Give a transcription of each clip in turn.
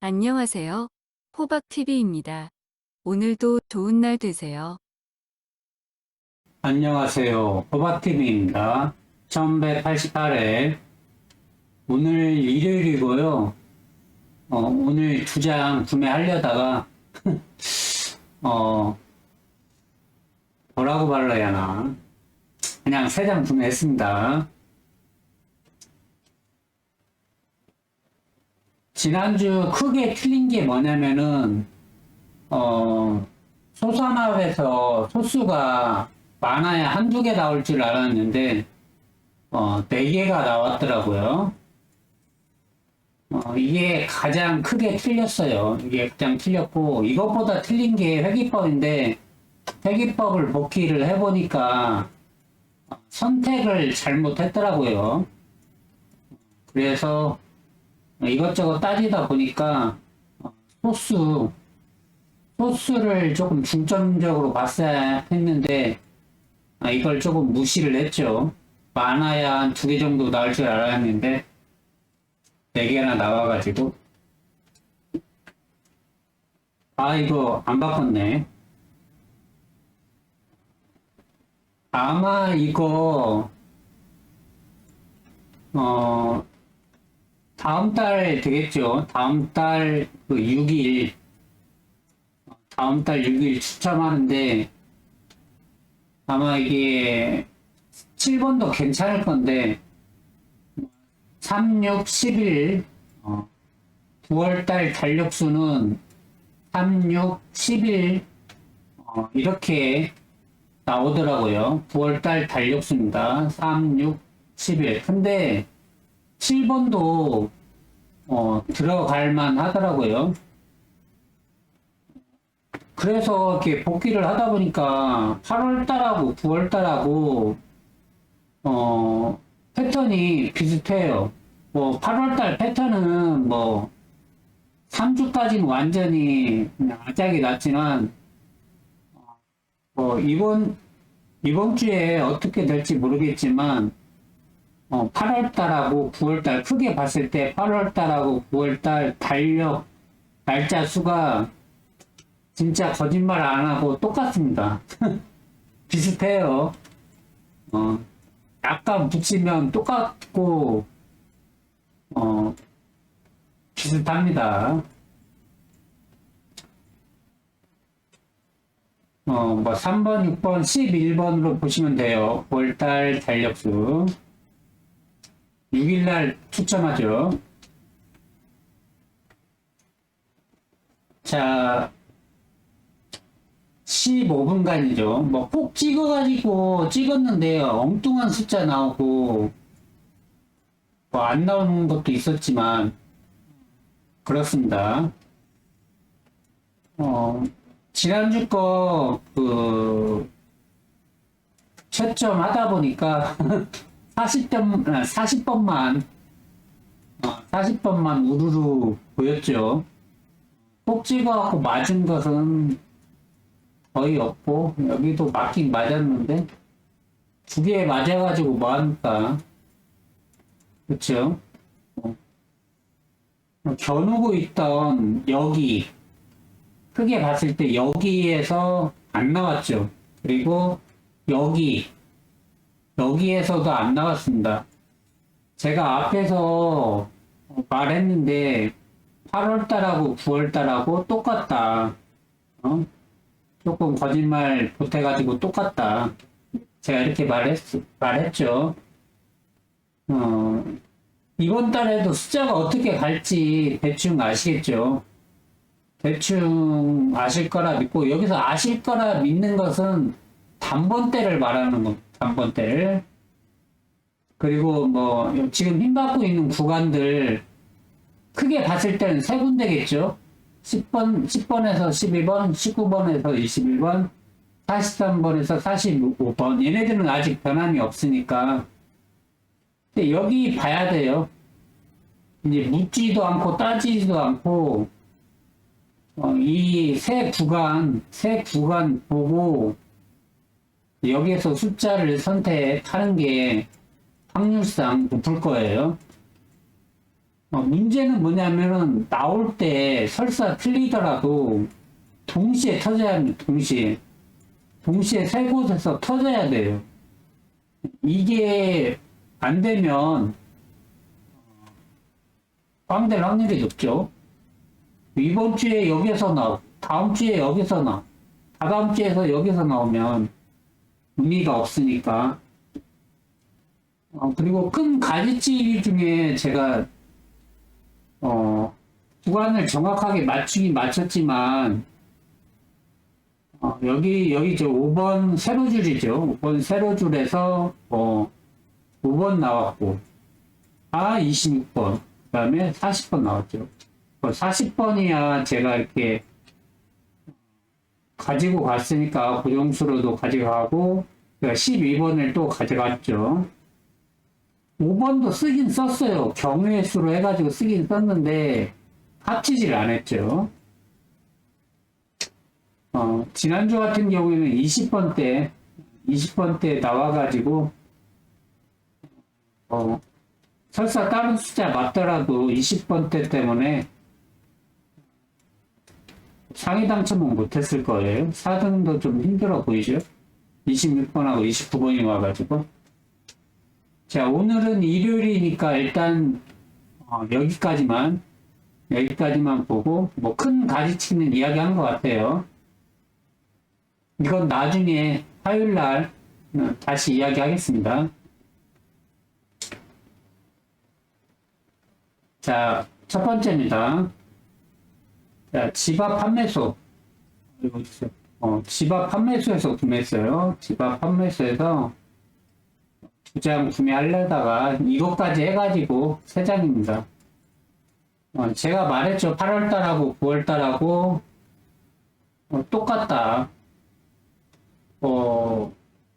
안녕하세요. 호박TV입니다. 오늘도 좋은 날 되세요. 안녕하세요. 호박TV입니다. 1188회. 오늘 일요일이고요. 어, 오늘 두 장 구매하려다가, 어, 뭐라고 말해야 하나. 그냥 세 장 구매했습니다. 지난주 크게 틀린 게 뭐냐면은, 어, 소산업에서 소수가 많아야 한두 개 나올 줄 알았는데, 어, 네 개가 나왔더라고요. 어, 이게 가장 크게 틀렸어요. 이게 가장 틀렸고, 이것보다 틀린 게 회기법인데, 회기법을 복기를 해보니까, 어, 선택을 잘못했더라고요. 그래서, 이것저것 따지다 보니까, 어, 소수, 소스를 조금 중점적으로 봤어야 했는데, 아, 이걸 조금 무시를 했죠. 많아야 한 두 개 정도 나올 줄 알았는데, 네 개나 나와가지고. 아, 이거 안 바꿨네. 아마 이거, 어, 다음 달 되겠죠. 다음 달그 6일, 다음 달 6일 추첨하는데 아마 이게 7번도 괜찮을 건데 3, 6, 11 어, 9월달 달력수는 3, 6, 11 어, 이렇게 나오더라고요. 9월달 달력수입니다. 3, 6, 11 근데 7번도 어, 들어갈 만 하더라고요. 그래서 이렇게 복귀를 하다 보니까 8월달하고 9월달하고 어 패턴이 비슷해요. 뭐 8월달 패턴은 뭐 3주까지는 완전히 아작이 났지만 어, 뭐 이번 이번 주에 어떻게 될지 모르겠지만 어 8월달하고 9월달 크게 봤을 때 8월달하고 9월달 달력 날짜 수가 진짜 거짓말 안 하고 똑같습니다. 비슷해요. 어, 약간 붙이면 똑같고, 어, 비슷합니다. 어, 뭐, 3번, 6번, 11번으로 보시면 돼요. 9월달 달력수. 6일날 추첨하죠. 자, 15분간이죠. 뭐 꼭 찍어가지고 찍었는데요. 엉뚱한 숫자 나오고 뭐 안 나오는 것도 있었지만 그렇습니다. 어, 지난주 거그 채점 하다 보니까 40점, 40번만 40번만 우르르 보였죠. 꼭 찍어갖고 맞은 것은 거의 없고 여기도 맞긴 맞았는데 두 개 맞아가지고 뭐합니까 그쵸 어. 겨누고 있던 여기 크게 봤을 때 여기에서 안 나왔죠 그리고 여기 여기에서도 안 나왔습니다 제가 앞에서 말했는데 8월달하고 9월달하고 똑같다 어? 조금 거짓말 보태가지고 똑같다. 제가 이렇게 말했, 말했죠. 어, 이번 달에도 숫자가 어떻게 갈지 대충 아시겠죠. 대충 아실 거라 믿고, 여기서 아실 거라 믿는 것은 단번대를 말하는 겁니다. 단번대를. 그리고 뭐, 지금 힘받고 있는 구간들, 크게 봤을 때는 세 군데겠죠. 10번, 10번에서 12번, 19번에서 21번, 43번에서 45번. 얘네들은 아직 변함이 없으니까. 근데 여기 봐야 돼요. 이제 묻지도 않고 따지지도 않고, 어, 이세 구간, 세 구간 보고, 여기에서 숫자를 선택하는 게 확률상 높을 거예요. 어, 문제는 뭐냐면은 나올 때 설사 틀리더라도 동시에 터져야 합니다. 동시에. 동시에 세 곳에서 터져야 돼요. 이게 안 되면 꽝될 확률이 높죠. 이번 주에 여기서 나오고 다음 주에 여기서 나 다다음 주에서 여기서 나오면 의미가 없으니까 어, 그리고 큰 가지치기 중에 제가 어, 구간을 정확하게 맞추긴 맞췄지만 어, 여기 여기 저 5번 세로 줄이죠. 5번 세로 줄에서 어, 5번 나왔고 아 26번 그다음에 40번 나왔죠. 40번이야 제가 이렇게 가지고 갔으니까 고정수로도 가져가고 12번을 또 가져갔죠. 5번도 쓰긴 썼어요. 경우의 수로 해가지고 쓰긴 썼는데 합치질 안 했죠. 어, 지난주 같은 경우에는 20번 때, 20번 때 나와가지고, 어, 설사 다른 숫자 맞더라도 20번 때 때문에 상위 당첨은 못했을 거예요. 4등도 좀 힘들어 보이죠? 26번하고 29번이 와가지고. 자, 오늘은 일요일이니까 일단, 어, 여기까지만, 여기까지만 보고, 뭐 큰 가지치는 이야기 한 것 같아요. 이건 나중에 화요일 날 어, 다시 이야기하겠습니다. 자, 첫 번째입니다. 자, 집앞 판매소. 어, 집앞 판매소에서 구매했어요. 집앞 판매소에서 두 장 구매하려다가 이것까지 해가지고 세 장입니다. 어, 제가 말했죠. 8월달하고 9월달하고 어, 똑같다. 어,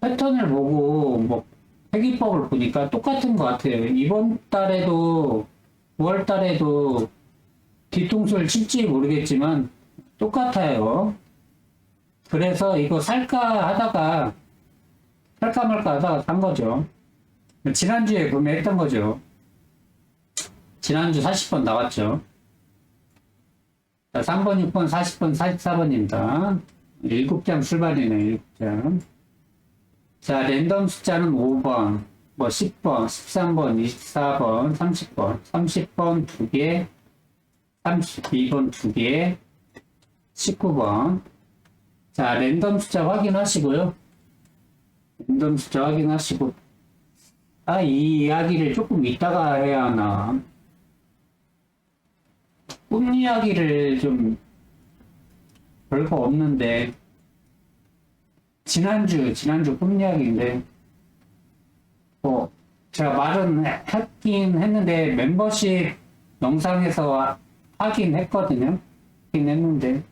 패턴을 보고 뭐 회기법을 보니까 똑같은 것 같아요. 이번 달에도 9월 달에도 뒤통수를 칠지 모르겠지만 똑같아요. 그래서 이거 살까 하다가 살까 말까 하다가 산 거죠. 지난주에 구매했던 거죠. 지난주 40번 나왔죠. 자, 3번, 6번, 40번, 44번입니다. 7장 출발이네요, 7장. 자, 랜덤 숫자는 5번, 뭐 10번, 13번, 24번, 30번, 30번 2개, 32번 2개, 19번. 자, 랜덤 숫자 확인하시고요. 랜덤 숫자 확인하시고. 아, 이 이야기를 조금 이따가 해야 하나. 꿈 이야기를 좀 별거 없는데 지난주 지난주 꿈 이야기인데 뭐 제가 말은 해- 했긴 했는데 멤버십 영상에서 하긴 했거든요 하긴 했는데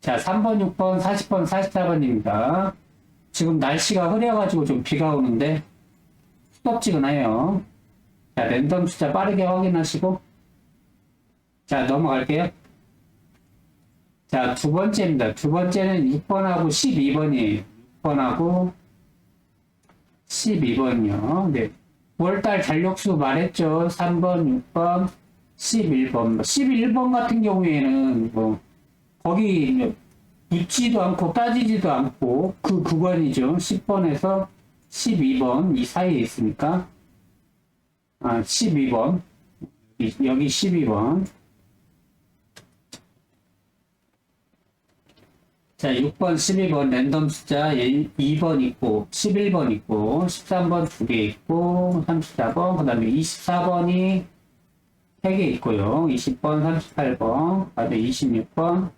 자 3번 6번 40번 44번입니다 지금 날씨가 흐려가지고 좀 비가 오는데 수덥지근해요 자 랜덤 숫자 빠르게 확인하시고 자, 넘어갈게요. 자, 두 번째입니다. 두 번째는 6번하고 12번이에요. 6번하고 12번이요. 네. 9월달 달력수 말했죠. 3번, 6번, 11번. 11번 같은 경우에는 뭐, 거기 묻지도 않고 따지지도 않고 그 구간이죠. 10번에서 12번 이 사이에 있으니까. 아, 12번. 여기 12번. 자, 6번, 12번 랜덤 숫자 2번 있고, 11번 있고, 13번 2개 있고, 34번, 그 다음에 24번이 3개 있고요. 20번, 38번, 그 다음에 26번,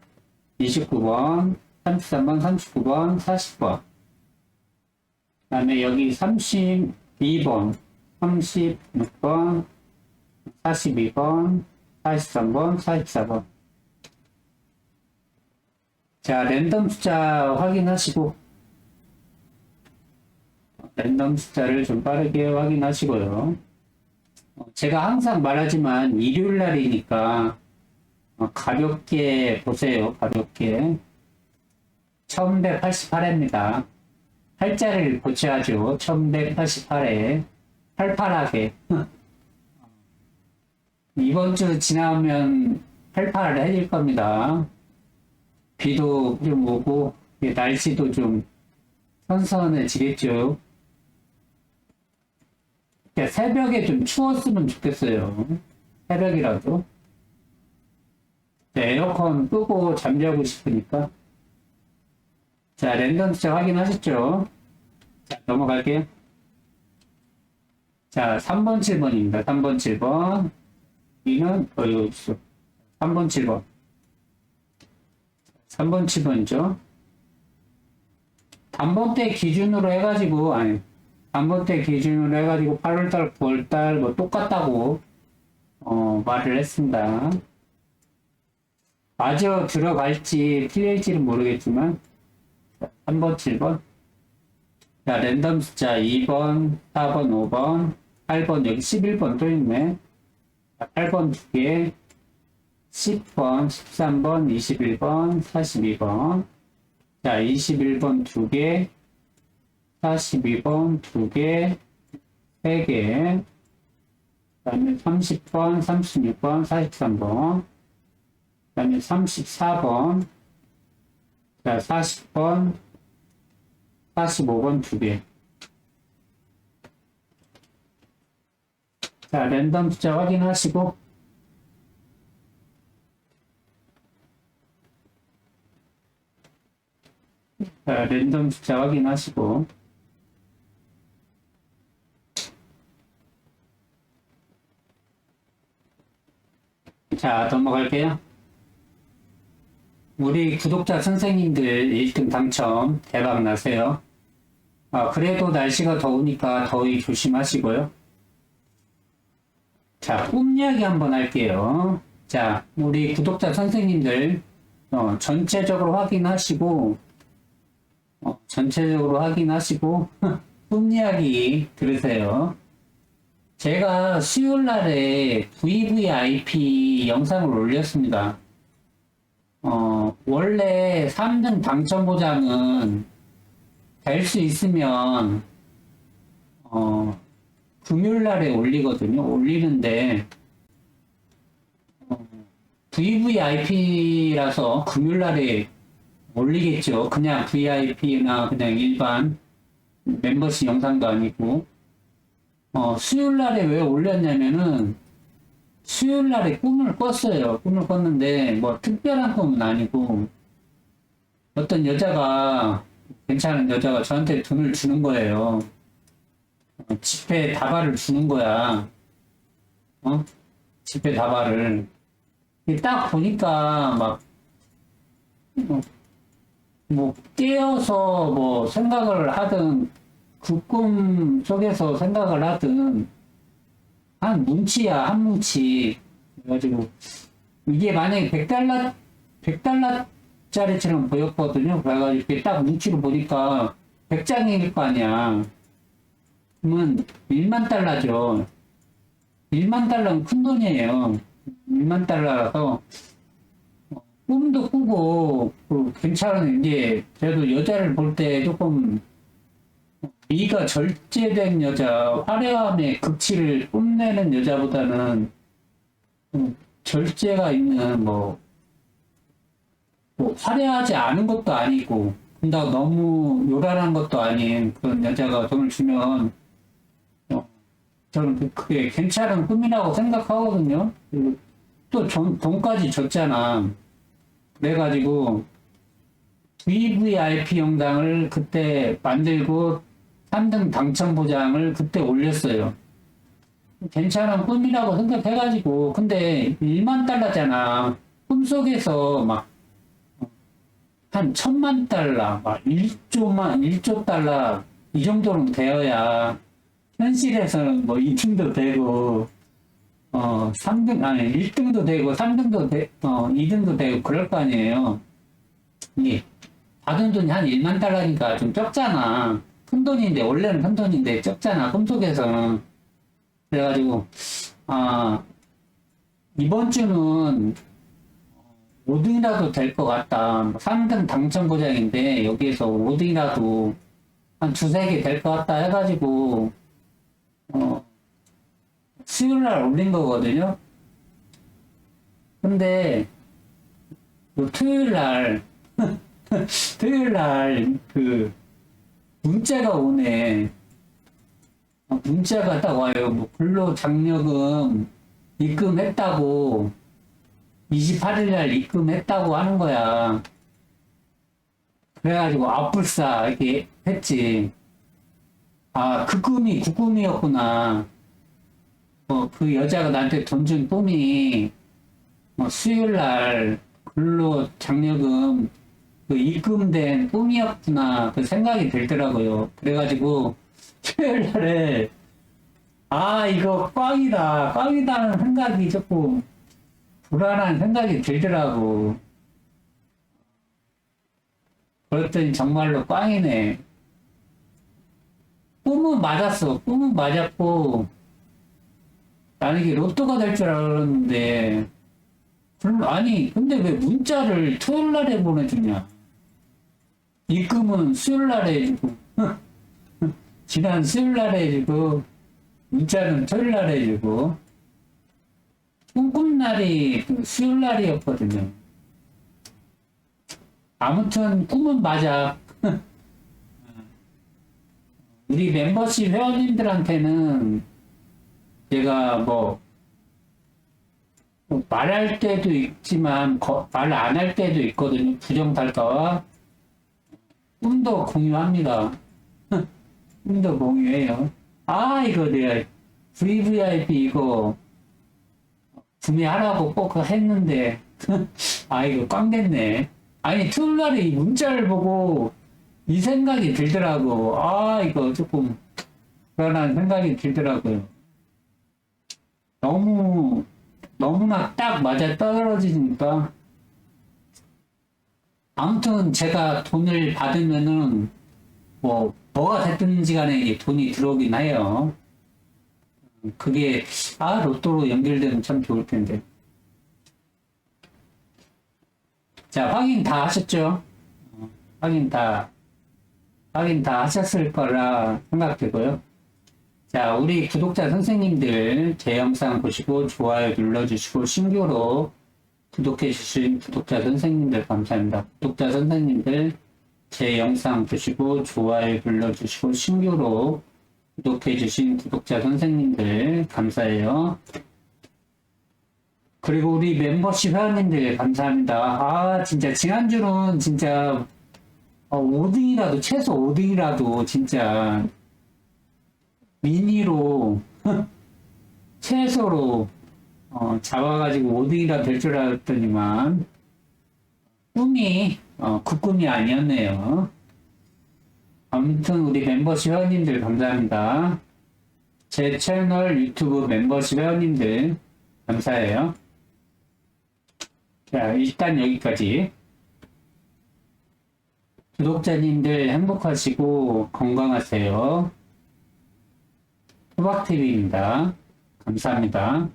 29번, 33번, 39번, 40번. 그 다음에 여기 32번, 36번, 42번, 43번, 44번. 자, 랜덤 숫자 확인하시고, 랜덤 숫자를 좀 빠르게 확인하시고요. 어, 제가 항상 말하지만 일요일 날이니까 어, 가볍게 보세요. 가볍게. 1188회입니다. 팔자를 고쳐야죠. 1188에 팔팔하게. 이번 주 지나면 팔팔 해질 겁니다. 비도 좀 오고 날씨도 좀 선선해지겠죠. 그러니까 새벽에 좀 추웠으면 좋겠어요. 새벽이라도. 네, 에어컨 끄고 잠자고 싶으니까. 자, 랜덤 숫자 확인하셨죠? 자, 넘어갈게요. 자, 3번, 7번입니다. 3번, 7번. 이는, 어, 여기 있어. 3번, 7번. 3번, 7번이죠. 단번대 기준으로 해가지고, 아니, 단번대 기준으로 해가지고 8월달, 9월달 뭐 똑같다고, 어, 말을 했습니다. 맞아 들어갈지 틀릴지는 모르겠지만, 3번, 7번. 자, 랜덤 숫자 2번, 4번, 5번, 8번, 여기 11번 또 있네. 자, 8번 두 개, 10번, 13번, 21번, 42번. 자, 21번 두 개, 42번 두 개, 세 개. 그 다음에 30번, 36번, 43번. 그 다음에 34번. 자, 40번, 45번 두 개. 자, 랜덤 숫자 확인하시고, 랜덤 숫자 확인하시고, 자, 넘어갈게요. 우리 구독자 선생님들 1등 당첨 대박 나세요. 아, 그래도 날씨가 더우니까 더위 조심하시고요. 자, 꿈 이야기 한번 할게요. 자, 우리 구독자 선생님들 어, 전체적으로 확인하시고 어, 전체적으로 확인하시고 꿈 이야기 들으세요. 제가 수요일 날에 VVIP 영상을 올렸습니다. 어, 원래 3등 당첨 보장은 될 수 있으면, 어, 금요일 날에 올리거든요. 올리는데, 어, VVIP라서 금요일 날에 올리겠죠. 그냥 VIP나 그냥 일반 멤버십 영상도 아니고, 어, 수요일 날에 왜 올렸냐면은, 수요일 날에 꿈을 꿨어요. 꿈을 꿨는데, 뭐, 특별한 꿈은 아니고, 어떤 여자가, 괜찮은 여자가 저한테 돈을 주는 거예요. 어, 집회 다발을 주는 거야. 어? 집회 다발을. 딱 보니까, 막, 어, 뭐, 깨어서 뭐, 생각을 하든, 그 꿈 속에서 생각을 하든, 한 뭉치야, 한 뭉치. 그래가지고, 이게 만약에 100달러, 100달러 짜리처럼 보였거든요. 그래가지고, 이렇게 딱 뭉치로 보니까 100장일 거 아니야. 그러면 1만 달러죠. 1만 달러는 큰 돈이에요. 1만 달러라서, 어, 꿈도 꾸고, 그 괜찮은, 이제, 그래도 여자를 볼 때 조금, 미가 절제된 여자, 화려함의 극치를 뽐내는 여자보다는 좀 절제가 있는 뭐, 뭐 화려하지 않은 것도 아니고, 근데 너무 요란한 것도 아닌 그런 여자가 돈을 주면 어, 저는 그- 그게 괜찮은 꿈이라고 생각하거든요. 또 돈, 돈까지 줬잖아. 그래가지고 VVIP 영상을 그때 만들고 3등 당첨 보장을 그때 올렸어요. 괜찮은 꿈이라고 생각해가지고, 근데 1만 달러잖아. 꿈속에서 막, 한 천만 달러, 막 1조만, 1조 달러, 이 정도는 되어야, 현실에서는 뭐 2등도 되고, 어, 3등, 아니, 1등도 되고, 3등도 되, 어, 2등도 되고, 그럴 거 아니에요. 이게, 받은 돈이 한 1만 달러니까 좀 적잖아. 큰 돈인데, 원래는 큰 돈인데 적잖아, 꿈속에서는. 그래가지고, 아, 이번 주는 5등이라도 될 것 같다. 3등 당첨 보장인데, 여기에서 5등이라도 한 두세 개 될 것 같다 해가지고, 어, 수요일 날 올린 거거든요. 근데, 그 토요일 날, 토요일 날, 그, 문자가 오네. 어, 문자가 딱 와요. 뭐, 근로 장려금 입금했다고, 28일 날 입금했다고 하는 거야. 그래가지고, 아뿔싸, 이렇게 했지. 아, 그 꿈이 그 꿈이었구나. 어, 그 여자가 나한테 돈준 꿈이, 어, 수요일 날 근로 장려금 그 입금된 꿈이었구나. 그 생각이 들더라고요. 그래가지고, 수요일 날에, 아, 이거 꽝이다. 꽝이다는 생각이 조금 불안한 생각이 들더라고. 그랬더니 정말로 꽝이네. 꿈은 맞았어. 꿈은 맞았고, 나는 이게 로또가 될 줄 알았는데, 별로, 아니, 근데 왜 문자를 토요일 날에 보내주냐? 입금은 수요일 날에 해주고, 지난 수요일 날에 해주고, 문자는 토요일 날에 해주고, 꿈꿈날이 그 수요일 날이었거든요. 아무튼 꿈은 맞아. 우리 멤버십 회원님들한테는 제가 뭐, 뭐 말할 때도 있지만 말 안 할 때도 있거든요. 부정탈까와 꿈도 공유합니다. 꿈도 공유해요. 아 이거 내가 VVIP 이거 구매하라고 꼭 했는데 아 이거 꽝 됐네. 아니 토요일날에 이 문자를 보고 이 생각이 들더라고. 아 이거 조금 불안한 생각이 들더라고요. 너무 너무나 딱 맞아 떨어지니까 아무튼 제가 돈을 받으면은 뭐 뭐가 됐든지 간에 돈이 들어오긴 해요. 그게 아 로또로 연결되면 참 좋을 텐데. 자 확인 다 하셨죠? 어, 확인 다 확인 다 하셨을 거라 생각되고요. 자, 우리 구독자 선생님들 제 영상 보시고 좋아요 눌러주시고 신규로 구독해주신 구독자 선생님들 감사합니다. 구독자 선생님들 제 영상 보시고 좋아요 눌러주시고 신규로 구독해주신 구독자 선생님들 감사해요. 그리고 우리 멤버십 회원님들 감사합니다. 아, 진짜 지난주는 진짜 어, 5등이라도 최소 5등이라도 진짜 미니로 최소로 어, 잡아가지고 5등이라 될 줄 알았더니만 꿈이 어, 그 꿈이 아니었네요. 아무튼 우리 멤버십 회원님들 감사합니다. 제 채널 유튜브 멤버십 회원님들 감사해요. 자 일단 여기까지 구독자님들 행복하시고 건강하세요. 호박TV입니다. 감사합니다.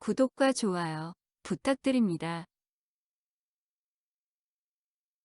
구독과 좋아요 부탁드립니다.